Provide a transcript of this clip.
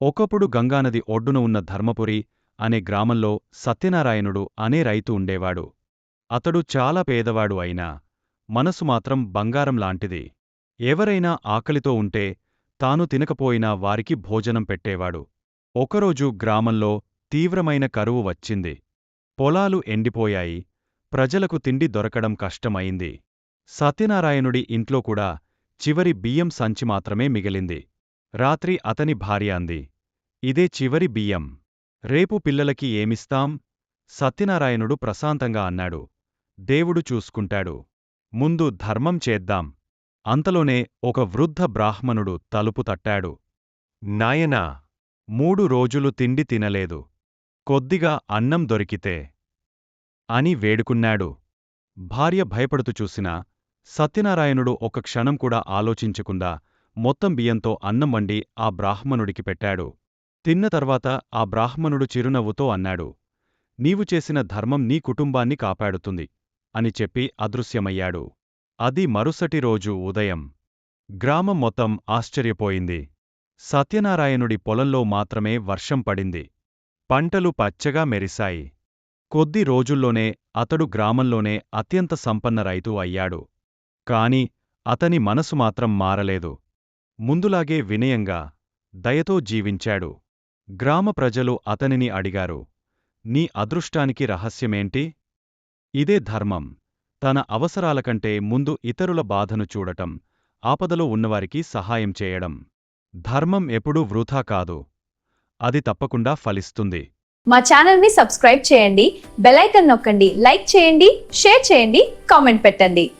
ఒకప్పుడు గంగానది ఒడ్డున ఉన్న ధర్మపురి అనే గ్రామంలో సత్యనారాయణుడు అనే రైతు ఉండేవాడు. అతడు చాలా పేదవాడు అయినా మనసు మాత్రం బంగారం లాంటిది. ఎవరైనా ఆకలితో ఉంటే తాను తినకపోయినా వారికి భోజనం పెట్టేవాడు. ఒకరోజు గ్రామంలో తీవ్రమైన కరువు వచ్చింది. పొలాలు ఎండిపోయాయి. ప్రజలకు తిండి దొరకడం కష్టమైంది. సత్యనారాయణుడి ఇంట్లో కూడా చివరి బియ్యం సంచి మాత్రమే మిగిలింది. రాత్రి అతని భార్య అంది. ఇదే చివరి బియ్యం. రేపు పిల్లలకి ఏమిస్తాం? సత్యనారాయణుడు ప్రశాంతంగా అన్నాడు. దేవుడు చూసుకుంటాడు. ముందు ధర్మం చేద్దాం. అంతలోనే ఒక వృద్ధ బ్రాహ్మణుడు తలుపు తట్టాడు. నాయనా మూడు రోజులు తిండి తినలేదు. కొద్దిగా అన్నం దొరికితే అని వేడుకున్నాడు. భార్య భయపడుతూ చూసినా సత్యనారాయణుడు ఒక క్షణం కూడా ఆలోచించకుండా మొత్తం బియ్యంతో అన్నం వండి ఆ బ్రాహ్మణుడికి పెట్టాడు. తిన్న తర్వాత ఆ బ్రాహ్మణుడు చిరునవ్వుతో అన్నాడు నీవు చేసిన ధర్మం నీ కుటుంబాన్ని కాపాడుతుంది అని చెప్పి అదృశ్యమయ్యాడు. అది మరుసటి రోజు ఉదయం. గ్రామం మొత్తం ఆశ్చర్యపోయింది. సత్యనారాయణుడి పొలంలో మాత్రమే వర్షం పడింది. పంటలు పచ్చగా మెరిశాయి. కొద్ది రోజుల్లోనే అతడు గ్రామంలోనే అత్యంత సంపన్న రైతు అయ్యాడు. కాని అతని మనసు మాత్రం మారలేదు. ముందులాగే వినయంగా దయతో జీవించాడు. గ్రామ ప్రజలు అతనిని అడిగారు నీ అదృష్టానికి రహస్యమేంటి? ఇదే ధర్మం. తన అవసరాలకంటే ముందు ఇతరుల బాధను చూడటం ఆపదలో ఉన్నవారికి సహాయం చేయడం. ధర్మం ఎప్పుడూ వృథా కాదు. అది తప్పకుండా ఫలిస్తుంది. మా ఛానల్ని సబ్స్క్రైబ్ చేయండి బెలైకన్ నొక్కండి లైక్ చేయండి షేర్ చేయండి కామెంట్ పెట్టండి.